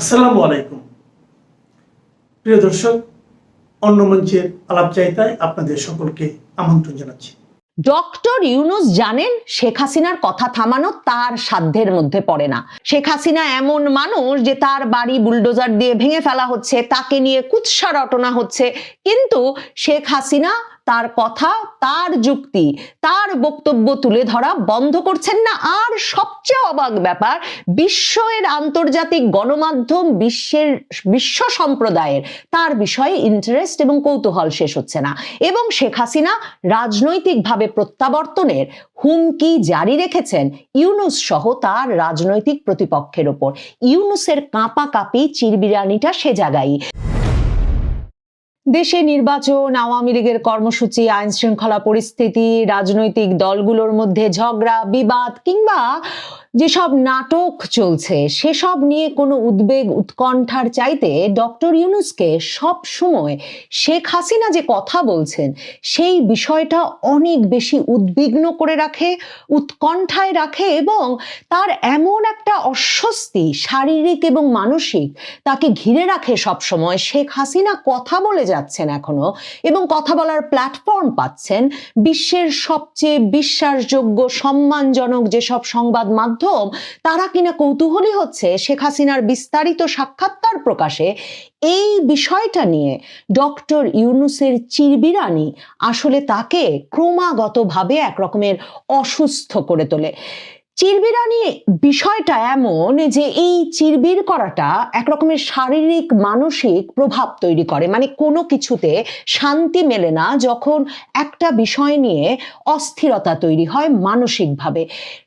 আসসালামু আলাইকুম। প্রিয় দর্শক, অন্য মঞ্চের আপনাদের সকলকে আমন্ত্রণ জানাচ্ছি। ডক্টর ইউনুস জানেন শেখ হাসিনার কথা থামানো তার সাধ্যের মধ্যে পড়ে না। শেখ হাসিনা এমন মানুষ যে তার বাড়ি বুলডোজার দিয়ে ভেঙে ফেলা হচ্ছে, তাকে নিয়ে কুৎসা রটনা হচ্ছে। কিন্তু শেখ হাসিনা তার কথা, তার যুক্তি, তার বক্তব্য তুলে ধরা বন্ধ করছেন না। আর সবচেয়ে অবাক ব্যাপার বিশ্বের আন্তর্জাতিক গণমাধ্যম বিশ্বের, বিশ্ব সম্প্রদায়ের, তার বিষয়ে ইন্টারেস্ট এবং কৌতূহল শেষ হচ্ছে না। এবং শেখ হাসিনা রাজনৈতিকভাবে প্রত্যাবর্তনের হুমকি জারি রেখেছেন ইউনুস সহ তার রাজনৈতিক প্রতিপক্ষের ওপর। ইউনুসের কাঁপা কাঁপি চিরবিরানিটা সে জায়গায় দেশে নির্বাচন আওয়ামী লীগের কর্মসূচি আইন শৃঙ্খলা পরিস্থিতি রাজনৈতিক দলগুলোর মধ্যে ঝগড়া বিবাদ কিংবা যেসব নাটক চলছে, সেসব নিয়ে কোনো উদ্বেগ, উৎকণ্ঠার চাইতে ডক্টর ইউনুসকে সব সময় শেখ হাসিনা যে কথা বলছেন, সেই বিষয়টা অনেক বেশি উদ্বিগ্ন করে রাখে, উৎকণ্ঠায় রাখে এবং তার এমন একটা অস্বস্তি শারীরিক এবং মানসিক তাকে ঘিরে রাখে সব সময়। শেখ হাসিনা কথা বলে যাচ্ছেন এখনও এবং কথা বলার প্ল্যাটফর্ম পাচ্ছেন। বিশ্বের সবচেয়ে বিশ্বাসযোগ্য, সম্মানজনক যেসব সংবাদ মাধ্যম তারা কিনা কৌতূহলী হচ্ছে শেখ হাসিনার বিস্তারিত সাক্ষাৎকার প্রকাশে, এই বিষয়টা নিয়ে ডক্টর ইউনুসের চিরবিরানি আসলে তাকে ক্রমাগতভাবে এক রকমের অসুস্থ করে তোলে। চিরবিরানি বিষয়টা এমন যে এই চিরবির করাটা একরকমের শারীরিক, মানসিক প্রভাব তৈরি করে। মানে কোনো কিছুতে শান্তি মেলে না যখন একটা বিষয় নিয়ে অস্থিরতা তৈরি হয় মানসিকভাবে।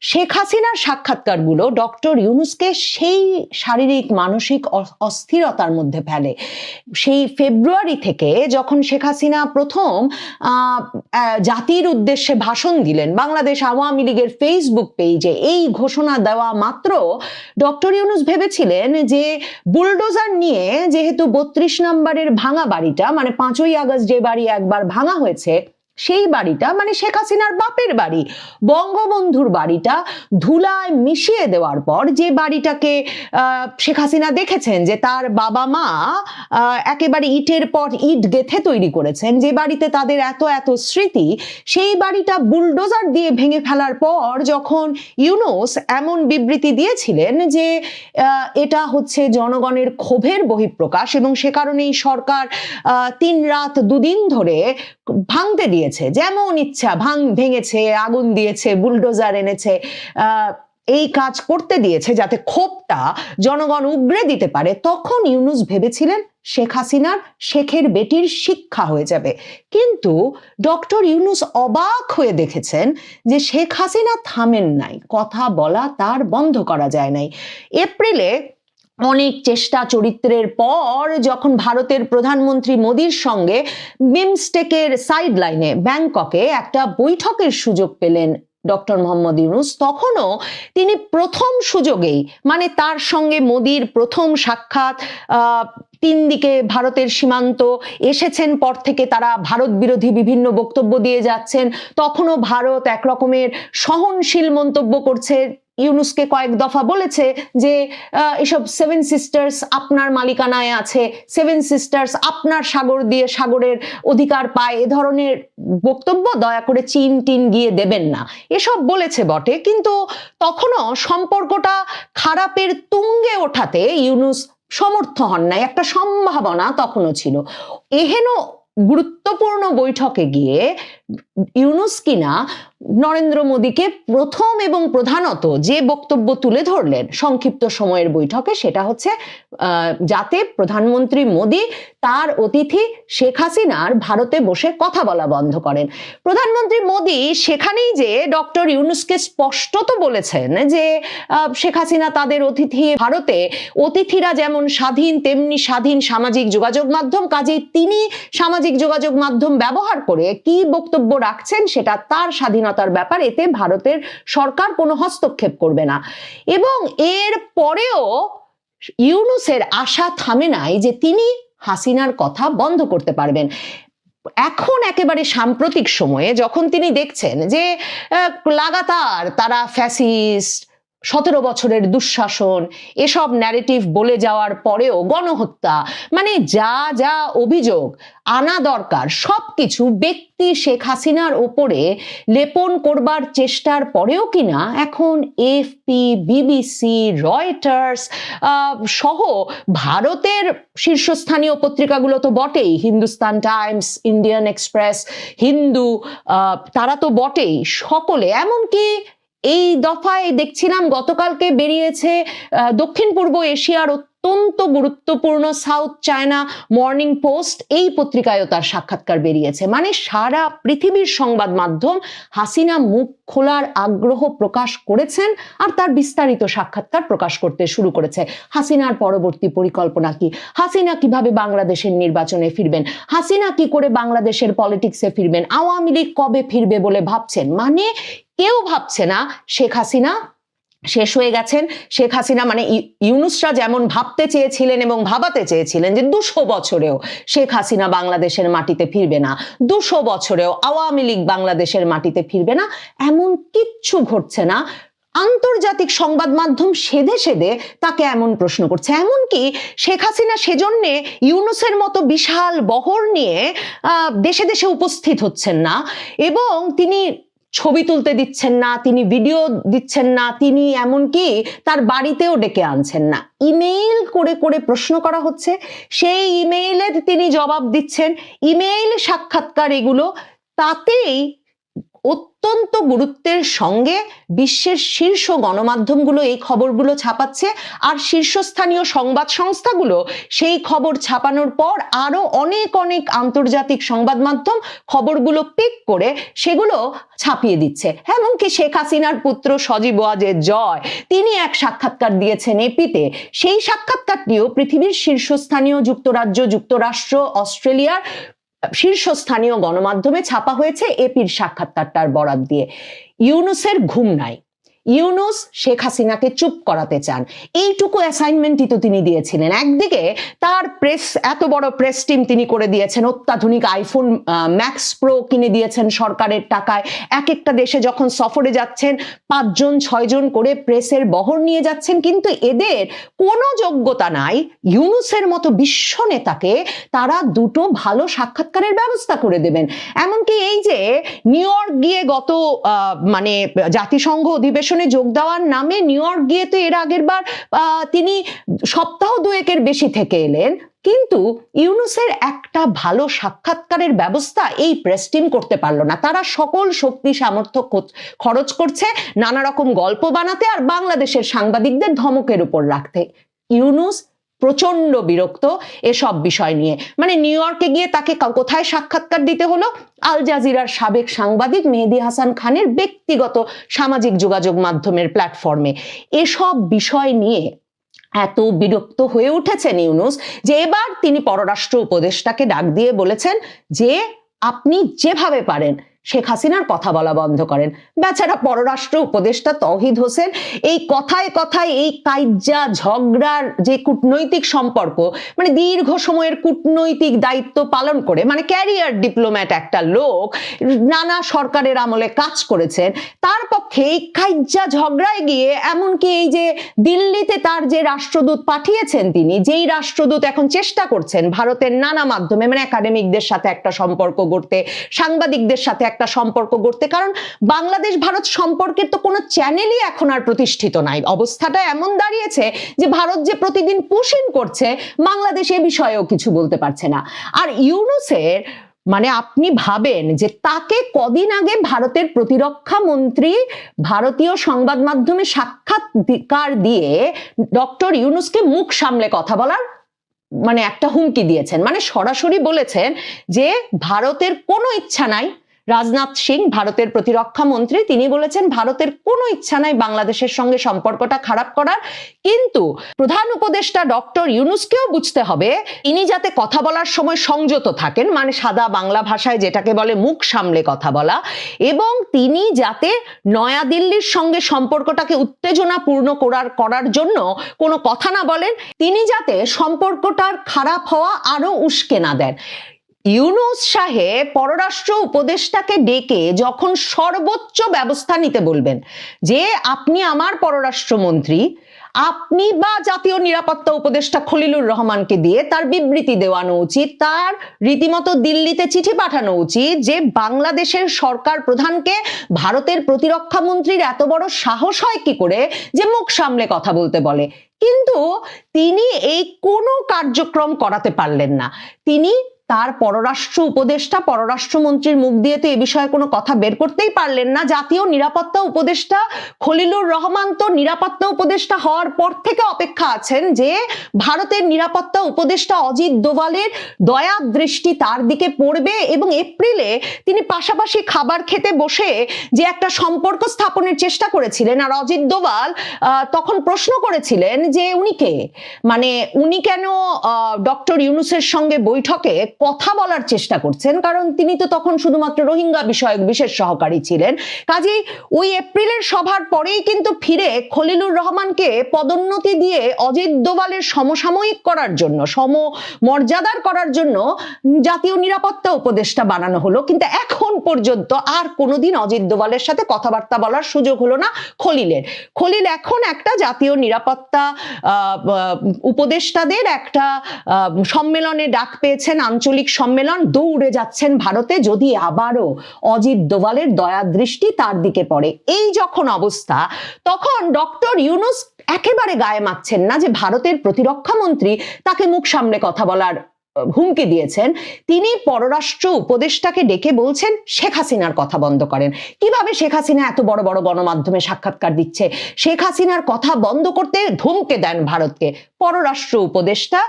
শেখ হাসিনার সাক্ষাৎকারগুলো ডক্টর ইউনুসকে সেই শারীরিক, মানসিক অস্থিরতার মধ্যে ফেলে। সেই ফেব্রুয়ারি থেকে যখন শেখ হাসিনা প্রথম জাতির উদ্দেশ্যে ভাষণ দিলেন, বাংলাদেশ আওয়ামী লীগের ফেসবুক পেজে এই ঘোষণা দেওয়া মাত্র ডক্টর ইউনুস ভেবেছিলেন যে বুলডোজার নিয়ে যেহেতু বত্রিশ নম্বরের ভাঙা বাড়িটা মানে পাঁচই আগস্ট যে বাড়ি একবার ভাঙা হয়েছে সেই বাড়িটা মানে শেখ হাসিনার বাপের বাড়ি। বঙ্গবন্ধুর বাড়িটা ধুলায় মিশিয়ে দেওয়ার পর যে বাড়িটাকে শেখ হাসিনা দেখেছেন যে তার বাবা মা একেবারে ইটের পর ইট গেথে তৈরি করেছেন, যে বাড়িতে তাদের এত এত স্মৃতি, সেই বাড়িটা বুলডোজার দিয়ে ভেঙে ফেলার পর যখন ইউনুস এমন বিবৃতি দিয়েছিলেন যে এটা হচ্ছে জনগণের ক্ষোভের বহিঃপ্রকাশ এবং সে কারণেই সরকার তিন রাত দুদিন ধরে ভাঙতে দিয়েছে। যেমন ইচ্ছা ভাঙ ভেঙেছে, আগুন দিয়েছে, বুলডোজার এনেছে এই কাজ করতে দিয়েছে যাতে ক্ষোভটা জনগণ উগরে দিতে পারে। তখন ইউনুস ভেবেছিলেন শেখ হাসিনার শেখের বেটির শিক্ষা হয়ে যাবে। কিন্তু ডক্টর ইউনুস অবাক হয়ে দেখেছেন যে শেখ হাসিনা থামেন নাই। কথা বলা তার বন্ধ করা যায় নাই। এপ্রিলে অনেক চেষ্টা চরিত্রের পর যখন ভারতের প্রধানমন্ত্রী মোদির সঙ্গে বিমস্টেকের সাইড লাইনে ব্যাংককে একটা বৈঠকের সুযোগ পেলেন ডক্টর মোহাম্মদ ইউনুস, তখনও তিনি প্রথম সুযোগেই মানে তার সঙ্গে মোদির প্রথম সাক্ষাৎ তিন দিকে ভারতের সীমান্ত এসেছেন, পর থেকে তারা ভারত বিরোধী বিভিন্ন বক্তব্য দিয়ে যাচ্ছেন, তখনও ভারত এক রকমের সহনশীল মন্তব্য করছে ইউনুসকে কয়েক দফা বলেছে যে এসব সেভেন সিস্টার্স আপনার মালিকানায় আছে সেভেন সিস্টার্স আপনার সাগর দিয়ে সাগরের অধিকার পায়, এ ধরনের বক্তব্য দয়া করে চীন টিন গিয়ে দেবেন না। এসব বলেছে বটে, কিন্তু তখনও সম্পর্কটা খারাপের তুঙ্গে ওঠাতে ইউনুস সমর্থ হন নাই, একটা সম্ভাবনা তখনও ছিল। এহেন গুরুত্বপূর্ণ বৈঠকে গিয়ে ইউনুস কিনা নরেন্দ্র মোদীকে প্রথম এবং প্রধানত যে বক্তব্য তুলে ধরলেন সংক্ষিপ্ত সময়ের বৈঠকে সেটা হচ্ছে যাতে প্রধানমন্ত্রী মোদী তার অতিথি শেখ হাসিনার ভারতে বসে কথা বলা বন্ধ করেন। প্রধানমন্ত্রী মোদী সেখানেই যে ডক্টর ইউনুসকে স্পষ্টত বলেছেন যে শেখ হাসিনা তাদের অতিথি ভারতে, অতিথিরা যেমন স্বাধীন, তেমনি স্বাধীন সামাজিক যোগাযোগ মাধ্যম, কাজেই তিনি সামাজিক যোগাযোগ মাধ্যম ব্যবহার করে কি বক্তব্য রাখছেন, সেটা তার স্বাধীনতার ব্যাপার। এতে ভারতের সরকার কোনো হস্তক্ষেপ করবে না। এবং এর পরেও ইউনুসের আশা থামে নাই যে তিনি হাসিনার কথা বন্ধ করতে পারবেন। এখন একেবারে সাম্প্রতিক সময়ে যখন তিনি দেখছেন যে লাগাতার তারা ফ্যাসিস্ট সতেরো বছরের দুঃশাসন, এসব ন্যারেটিভ বলে যাওয়ার পরেও গণহত্যা মানে যা যা অভিযোগ, আনা দরকার, সবকিছু ব্যক্তি শেখ হাসিনার ওপরে লেপন করবার চেষ্টার পরেও কিনা এখন এফপি বিবিসি রয়টার্স সহ ভারতের শীর্ষস্থানীয় পত্রিকাগুলো তো বটেই Hindustan Times Indian Express Hindu তারা তো বটেই, সকলে, এমনকি এই দফায় দেখছিলাম গতকালকে বেরিয়েছে দক্ষিণ পূর্ব এশিয়ার অত্যন্ত গুরুত্বপূর্ণ সাউথ চায়না মর্নিং পোস্ট। এই পত্রিকায়ও তার সাক্ষাৎকার বেরিয়েছে। মানে সারা পৃথিবীর সংবাদ মাধ্যম হাসিনা মুখ খোলার আগ্রহ প্রকাশ করেছেন আর তার বিস্তারিত সাক্ষাৎকার প্রকাশ করতে শুরু করেছে। হাসিনার পরবর্তী পরিকল্পনা কি? হাসিনা কীভাবে বাংলাদেশের নির্বাচনে ফিরবেন? হাসিনা কি করে বাংলাদেশের পলিটিক্সে ফিরবেন? আওয়ামী লীগ কবে ফিরবে বলে ভাবছেন? মানে কেউ ভাবছে না শেখ হাসিনা শেষ হয়ে গেছেন। শেখ হাসিনা মানে ইউ- ইউনুসরা যেমন ভাবতে চেয়েছিলেন এবং ভাবাতে চেয়েছিলেন যে দুশো বছরেও শেখ হাসিনা বাংলাদেশের মাটিতে ফিরবে না, দুশো বছরেও আওয়ামী লীগ বাংলাদেশের মাটিতে ফিরবে না, এমন কিচ্ছু ঘটছে না। আন্তর্জাতিক সংবাদ মাধ্যম সেধে সেধে তাকে এমন প্রশ্ন করছে। এমনকি শেখ হাসিনা সেজন্যে ইউনুসের মতো বিশাল বহর নিয়ে দেশে দেশে উপস্থিত হচ্ছেন না। এবং তিনি ছবি তুলতে দিচ্ছেন না, তিনি ভিডিও দিচ্ছেন না, তিনি এমনকি তার বাড়িতেও ডেকে আনছেন না। ইমেইল করে করে প্রশ্ন করা হচ্ছে, সেই ইমেইলে তিনি জবাব দিচ্ছেন। ইমেইল সাক্ষাৎকার এগুলো তাতেই অত্যন্ত গুরুত্বের সঙ্গে বিশ্বের শীর্ষ গণমাধ্যমগুলো এই খবরগুলো ছাপাচ্ছে আর শীর্ষস্থানীয় সংবাদ সংস্থাগুলো সেই খবর ছাপানোর পর আরও অনেক অনেক আন্তর্জাতিক সংবাদ মাধ্যম খবরগুলো পিক করে সেগুলো ছাপিয়ে দিচ্ছে। এমনকি শেখ হাসিনার পুত্র সজীব ওয়াজেদ জয় তিনি এক সাক্ষাৎকার দিয়েছেন এপিতে। সেই সাক্ষাৎকারটিও পৃথিবীর শীর্ষস্থানীয় যুক্তরাজ্য, যুক্তরাষ্ট্র, অস্ট্রেলিয়ার শীর্ষস্থানীয় গণমাধ্যমে ছাপা হয়েছে এপির সাক্ষাৎকারটার বরাদ দিয়ে। ইউনুসের ঘুম নাই। ইউনুস শেখ হাসিনাকে চুপ করাতে চান। এইটুকু অ্যাসাইনমেন্টই তো তিনি দিয়েছিলেন। একদিকে তার প্রেস এত বড় প্রেস টিম তিনি করে দিয়েছেন। অত্যাধুনিক আইফোন ম্যাক্স প্রো কিনে দিয়েছেন সরকারের টাকায়। এক একটা দেশে যখন সফরে যাচ্ছেন, পাঁচজন, ছয়জন করে প্রেসের বহর নিয়ে যাচ্ছেন। কিন্তু এদের কোনো যোগ্যতা নাই। ইউনুসের মতো বিশ্ব নেতাকে তারা দুটো ভালো সাক্ষাৎকারের ব্যবস্থা করে দেবেন। এমনকি এই যে নিউ ইয়র্ক গিয়ে গত মানে জাতিসংঘ অধিবেশনে যোগ দেওয়ার নামে নিউ ইয়র্ক গিয়ে তো এর আগের বার তিনি সপ্তাহ দুয়েকের বেশি থেকে এলেন। কিন্তু ইউনুসের একটা ভালো সাক্ষাৎকারের ব্যবস্থা এই প্রেস টিম করতে পারল না। তারা সকল শক্তি, সামর্থ্য খরচ করছে, নানা রকম গল্প বানাতে আর বাংলাদেশের সাংবাদিকদের ধমকের উপর রাখতে। ইউনুস প্রচণ্ড বিরক্ত এসব বিষয় নিয়ে। মানে নিউ ইয়র্কে গিয়ে তাকে কোথায় সাক্ষাৎকার দিতে হলো? আল জাজিরার সাবেক সাংবাদিক মেহেদি হাসান খানের ব্যক্তিগত সামাজিক যোগাযোগ মাধ্যমের প্ল্যাটফর্মে। এসব বিষয় নিয়ে এত বিরক্ত হয়ে উঠেছেন ইউনুস যে এবার তিনি পররাষ্ট্র উপদেষ্টাকে ডাক দিয়ে বলেছেন যে আপনি যেভাবে পারেন শেখ হাসিনার কথা বলা বন্ধ করেন। বেচারা পররাষ্ট্র উপদেষ্টা তহিদ হোসেন এই কথায় কথায় এই কাইজা ঝগড়ার যে কূটনৈতিক সম্পর্ক মানে দীর্ঘ সময়ের কূটনৈতিক দায়িত্ব পালন করে মানে ক্যারিয়ার ডিপ্লোম্যাট একটা লোক, নানা সরকারের আমলে কাজ করেছেন, তার পক্ষে এই কাইজা ঝগড়ায় গিয়ে এমনকি এই যে দিল্লিতে তার যে রাষ্ট্রদূত পাঠিয়েছেন তিনি, যেই রাষ্ট্রদূত এখন চেষ্টা করছেন ভারতের নানা মাধ্যমে মানে একাডেমিকদের সাথে একটা সম্পর্ক গড়তে, সাংবাদিকদের সাথে একটা সম্পর্ক গড়তে, কারণ বাংলাদেশ ভারত সম্পর্কের তো কোনো চ্যানেলই এখন আর প্রতিষ্ঠিত নাই। অবস্থাটা এমন দাঁড়িয়েছে যে ভারত যে প্রতিদিন পুশিন করছে, বাংলাদেশ এ বিষয়েও কিছু বলতে পারছে না। আর ইউনুসের মানে আপনি ভাবেন যে তাকে কদিন আগে ভারতের প্রতিরক্ষা মন্ত্রী, ভারতীয় সংবাদ মাধ্যমে সাক্ষাৎকার দিয়ে ডক্টর ইউনুসকে মুখ সামলে কথা বলার মানে একটা হুমকি দিয়েছেন। মানে সরাসরি বলেছেন যে ভারতের কোনো ইচ্ছা নাই রাজনাথ সিং, ভারতের প্রতিরক্ষা মন্ত্রী। তিনি বলেছেন, ভারতের কোনো ইচ্ছা নাই বাংলাদেশের সঙ্গে সম্পর্কটা খারাপ করার। কিন্তু প্রধান উপদেষ্টা ডক্টর ইউনুসকেও বুঝতে হবে তিনি যাতে কথা বলার সময় সংযত থাকেন মানে সাদা বাংলা ভাষায় যেটাকে বলে মুখ সামলে কথা বলা, এবং তিনি যাতে নয়াদিল্লির সঙ্গে সম্পর্কটাকে উত্তেজনাপূর্ণ করার করার জন্য কোনো কথা না বলেন, তিনি যাতে সম্পর্কটার খারাপ হওয়া আরও উস্কে না দেন। ইউনুস সাহেব পররাষ্ট্র উপদেষ্টাকে ডেকে যখন সর্বোচ্চ ব্যবস্থা নিতে বলবেন, যে আপনি আমার পররাষ্ট্রমন্ত্রী, আপনি বা জাতীয় নিরাপত্তা উপদেষ্টা খলিলুর রহমানকে দিয়ে তার বিবৃতি দেওয়ানো উচিত, তার রীতিমতো দিল্লিতে চিঠি পাঠানো উচিত যে বাংলাদেশের সরকার প্রধানকে ভারতের প্রতিরক্ষা মন্ত্রীর এত বড় সাহস হয় কি করে যে মুখ সামলে কথা বলতে বলে। কিন্তু তিনি এই কোনো কার্যক্রম করাতে পারলেন না। তিনি তার পররাষ্ট্র উপদেষ্টা, পররাষ্ট্রমন্ত্রীর মুখ দিয়ে তো এ বিষয়ে কোনো কথা বের করতেই পারলেন না। জাতীয় নিরাপত্তা উপদেষ্টা খলিলুর রহমান তো নিরাপত্তা উপদেষ্টা হওয়ার পর থেকে অপেক্ষা আছেন যে ভারতের নিরাপত্তা উপদেষ্টা অজিত দোভালের দয়া দৃষ্টি তার দিকে পড়বে এবং এপ্রিলে তিনি পাশাপাশি খাবার খেতে বসে যে একটা সম্পর্ক স্থাপনের চেষ্টা করেছিলেন। আর অজিত দোভাল তখন প্রশ্ন করেছিলেন যে উনি কে? মানে উনি কেন ডক্টর ইউনুসের সঙ্গে বৈঠকে কথা বলার চেষ্টা করছেন, কারণ তিনি তো তখন শুধুমাত্র রোহিঙ্গা বিষয়ক বিশেষ সহকারী ছিলেন। কাজেই ওই এপ্রিলের সভার পরেই কিন্তু ফিরে খলিলুর রহমানকে পদোন্নতি দিয়ে অজিত দোভালের সমসাময়িক করার জন্য সম মর্যাদার করার জন্য জাতীয় নিরাপত্তা উপদেষ্টা বানানো হলো। কিন্তু এখন পর্যন্ত আর কোনোদিন অজিত দোভালের সাথে কথাবার্তা বলার সুযোগ হলো না খলিলের। খলিল এখন একটা জাতীয় নিরাপত্তা উপদেষ্টাদের একটা সম্মেলনে ডাক পেয়েছেন আঞ্চলিক সম্মেলন দৌড়ে যাচ্ছেন ভারতে যদি আবারও অজিত দোভালের দয়া দৃষ্টি তার দিকে পড়ে। এই যখন অবস্থা, তখন ডক্টর ইউনুস একেবারে গায়ে মাখছেন না যে ভারতের প্রতিরক্ষা মন্ত্রী তাকে মুখ সামনে কথা বলার হুমকি দিয়েছেন। তিনি পররাষ্ট্র উপদেষ্টাকে ডেকে বলছেন, শেখ হাসিনার কথা বন্ধ করেন। কীভাবে শেখ হাসিনা এত বড় বড় গণমাধ্যমে সাক্ষাৎকার দিচ্ছে? শেখ হাসিনার কথা বন্ধ করতে ধমকে দেন ভারতকে। পররাষ্ট্র উপদেষ্টা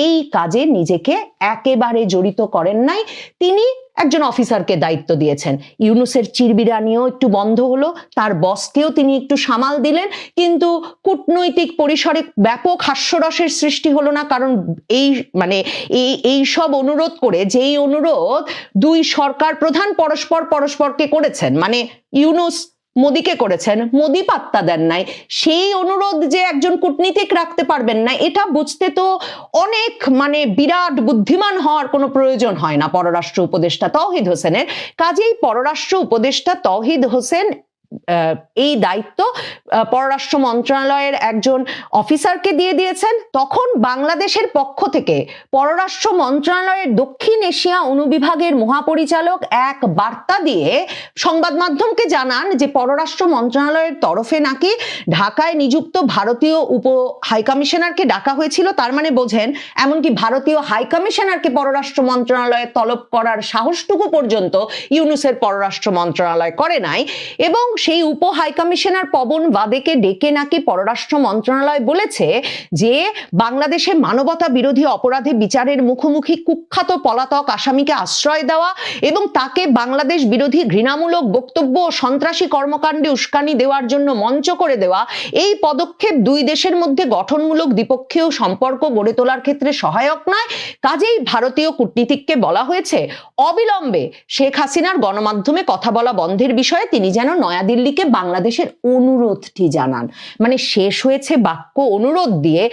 এই কাজে নিজেকে একেবারে জড়িত করেন নাই। তিনি একজন অফিসারকে দায়িত্ব দিয়েছেন। ইউনুসের চিরবিরানিও একটু বন্ধ হলো, তার বসকেও তিনি একটু সামাল দিলেন, কিন্তু কূটনৈতিক পরিসরে ব্যাপক হাস্যরসের সৃষ্টি হলো না, কারণ এই মানে এই এই সব অনুরোধ করে, যেই অনুরোধ দুই সরকার প্রধান পরস্পর পরস্পরকে করেছেন মানে ইউনুস মোদিকে করেছেন, মোদি পাত্তা দেন নাই, সেই অনুরোধ যে একজন কূটনীতিক রাখতে পারবেন না, এটা বুঝতে তো অনেক মানে বিরাট বুদ্ধিমান হওয়ার কোনো প্রয়োজন হয় না পররাষ্ট্র উপদেষ্টা তহিদ হোসেনের। কাজেই পররাষ্ট্র উপদেষ্টা তহিদ হোসেন এই দায়িত্ব পররাষ্ট্র মন্ত্রণালয়ের একজন অফিসারকে দিয়ে দিয়েছেন। তখন বাংলাদেশের পক্ষ থেকে পররাষ্ট্র মন্ত্রণালয়ের দক্ষিণ এশিয়া অনুবিভাগের মহাপরিচালক এক বার্তা দিয়ে সংবাদ মাধ্যমকে জানান যে, পররাষ্ট্র মন্ত্রণালয়ের তরফে নাকি ঢাকায় নিযুক্ত ভারতীয় উপ হাইকমিশনারকে ডাকা হয়েছিল। তার মানে বোঝেন, এমনকি ভারতীয় হাইকমিশনারকে পররাষ্ট্র মন্ত্রণালয়ে তলব করার সাহসটুকু পর্যন্ত ইউনুসের পররাষ্ট্র মন্ত্রণালয় করে নাই। এবং সেই উপ হাইকমিশনার পবন বাদেকে ডেকে নাকি পররাষ্ট্র মন্ত্রণালয় বলেছে যে বাংলাদেশে মানবতা বিরোধী অপরাধে বিচারের মুখোমুখি কুখ্যাত পলাতক আসামিকে আশ্রয় দেওয়া এবং তাকে বাংলাদেশ বিরোধী ঘৃণামূলক বক্তব্য ও সন্ত্রাসী কর্মকাণ্ডে উস্কানি দেওয়ার জন্য মঞ্চ করে দেওয়া, এই পদক্ষেপ দুই দেশের মধ্যে গঠনমূলক দ্বিপক্ষীয় সম্পর্ক গড়ে তোলার ক্ষেত্রে সহায়ক নয়। কাজেই ভারতীয় কূটনীতিককে বলা হয়েছে, অবিলম্বে শেখ হাসিনার গণমাধ্যমে কথা বলা বন্ধের বিষয়ে তিনি যেন নয়াদিল্লিকে বাংলাদেশের অনুরোধটি জানান। মানে শেষ হয়েছে বাক্য অনুরোধ দিয়ে,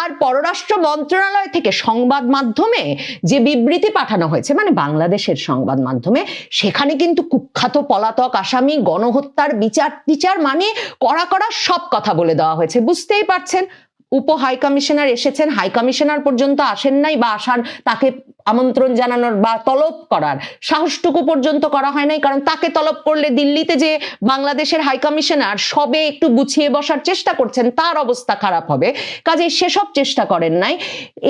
আর পররাষ্ট্র মন্ত্রণালয় থেকে সংবাদ মাধ্যমে যে বিবৃতি পাঠানো হয়েছে মানে বাংলাদেশের সংবাদ মাধ্যমে, সেখানে কিন্তু কুখ্যাত পলাতক আসামি, গণহত্যার বিচার টিচার মানে কড়া কড়া সব কথা বলে দেওয়া হয়েছে। বুঝতেই পারছেন, উপ হাই কমিশনার এসেছেন হাই কমিশনার পর্যন্ত আসেন নাই বা আসার তাকে আমন্ত্রণ জানানোর বা তলব করার। সাহসটুকু পর্যন্ত করা হয় নাই, কারণ তাকে তলব করলে দিল্লিতে যে বাংলাদেশের হাই কমিশনার সবে একটু গুছিয়ে বসার চেষ্টা করছেন, তার অবস্থা খারাপ হবে। কাজে সেসব চেষ্টা করেন নাই।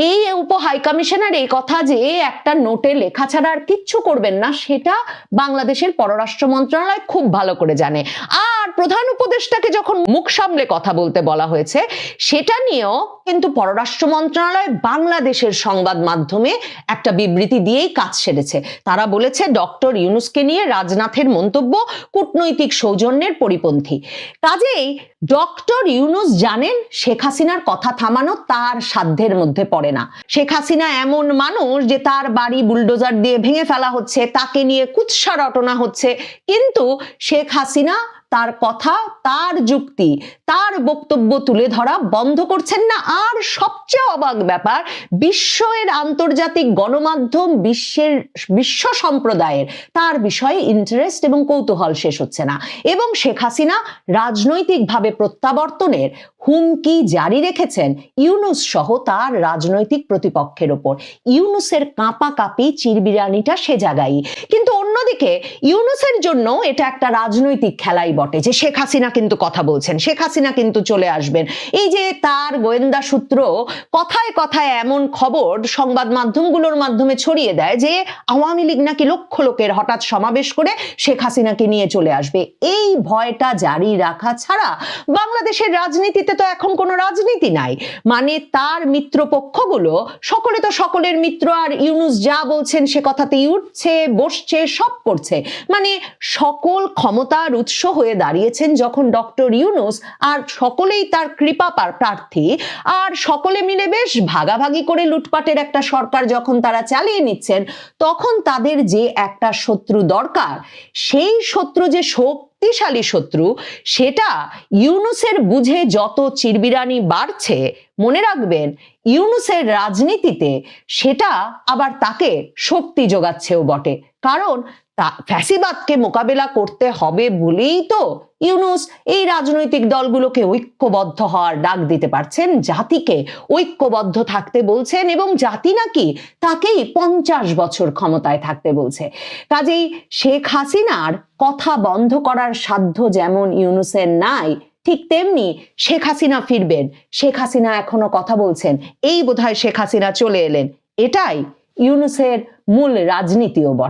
এই উপ হাই কমিশনার এই কথা যে একটা নোটে লেখা ছাড়া আর কিচ্ছু করবেন না, সেটা বাংলাদেশের পররাষ্ট্র মন্ত্রণালয় খুব ভালো করে জানে। আর প্রধান উপদেষ্টাকে যখন মুখ সামলে কথা বলতে বলা হয়েছে, সেটা নিয়েও কিন্তু পররাষ্ট্র মন্ত্রণালয় বাংলাদেশের সংবাদ মাধ্যমে একটা বিবৃতি দিয়েই কাজ সেরেছে। তারা বলেছে, ডক্টর ইউনুসকে নিয়ে রাজনাথের মন্তব্য কূটনৈতিক সৌজন্যের পরিপন্থী। কাজেই ডক্টর ইউনুস জানেন শেখ হাসিনার কথা থামানো তার সাধ্যের মধ্যে পড়ে না। শেখ হাসিনা এমন মানুষ যে তার বাড়ি বুলডোজার দিয়ে ভেঙে ফেলা হচ্ছে, তাকে নিয়ে কুৎসা রটনা হচ্ছে। কিন্তু শেখ হাসিনা তার কথা, তার যুক্তি, তার বক্তব্য তুলে ধরা বন্ধ করছেন না। আর সবচেয়ে অবাক ব্যাপার বিশ্বের আন্তর্জাতিক গণমাধ্যম বিশ্বের, বিশ্ব সম্প্রদায়ের, তার বিষয়ে ইন্টারেস্ট এবং কৌতূহল শেষ হচ্ছে না। এবং শেখ হাসিনা রাজনৈতিকভাবে প্রত্যাবর্তনের হুমকি জারি রেখেছেন ইউনুস সহ তার রাজনৈতিক প্রতিপক্ষের ওপর। ইউনুসের কাঁপা কাঁপি চিরবিরানিটা সে জায়গায় কিন্তু অন্যদিকে ইউনুসের জন্য এটা একটা রাজনৈতিক খেলাই বটে যে শেখ হাসিনা কিন্তু কথা বলছেন, শেখ হাসিনা কিন্তু চলে আসবেন। এই যে তার গোয়েন্দা সূত্র কথায় কথায় এমন খবর সংবাদ মাধ্যমগুলোর মাধ্যমে ছড়িয়ে দেয় যে আওয়ামী লীগ নাকি লক্ষ লোকের হঠাৎ সমাবেশ করে শেখ হাসিনাকে নিয়ে চলে আসবে। এই ভয়টা জারি রাখা ছাড়া বাংলাদেশের রাজনীতিতে তো এখন কোনো রাজনীতি নাই। মানে তার মিত্রপক্ষগুলো, সকলে তো সকলের মিত্র আর ইউনুস যা বলছেন সে কথাতেই উঠছে, বসছে, সব করছে। মানে সকল ক্ষমতার উৎস হয়ে দাঁড়িয়েছেন যখন ডক্টর ইউনুস আর সকলেই তার কৃপা পার- প্রার্থী। আর সকলে মিলে বেশ ভাগাভাগি করে লুটপাটের একটা সরকার যখন তারা চালিয়ে নিচ্ছেন, তখন তাদের যে একটা শত্রু দরকার, সেই শত্রু যে শক্তিশালী শত্রু সেটা ইউনুসের বুঝে যত চিরবিরানি বাড়ছে মনে রাখবেন, ইউনুসের রাজনীতিতে সেটা আবার তাকে শক্তি যোগাচ্ছেও বটে। কারণ ফ্যাসিবাদকে মোকাবেলা করতে হবে বলেই তো ইউনুস এই রাজনৈতিক দলগুলোকে ঐক্যবদ্ধ হওয়ার ডাক দিতে পারছেন, জাতিকে ঐক্যবদ্ধ থাকতে বলছেন এবং জাতি নাকি তাকেই পঞ্চাশ বছর ক্ষমতায় থাকতে বলছে। কাজেই শেখ হাসিনার কথা বন্ধ করার সাধ্য যেমন ইউনুসের নাই ঠিক তেমনি শেখ হাসিনা ফিরবেন। শেখ হাসিনা এখনও কথা বলছেন। এই বোধহয় শেখ হাসিনা চলে এলেন। এটাই ইউনুসের মূল রাজনীতিও বটে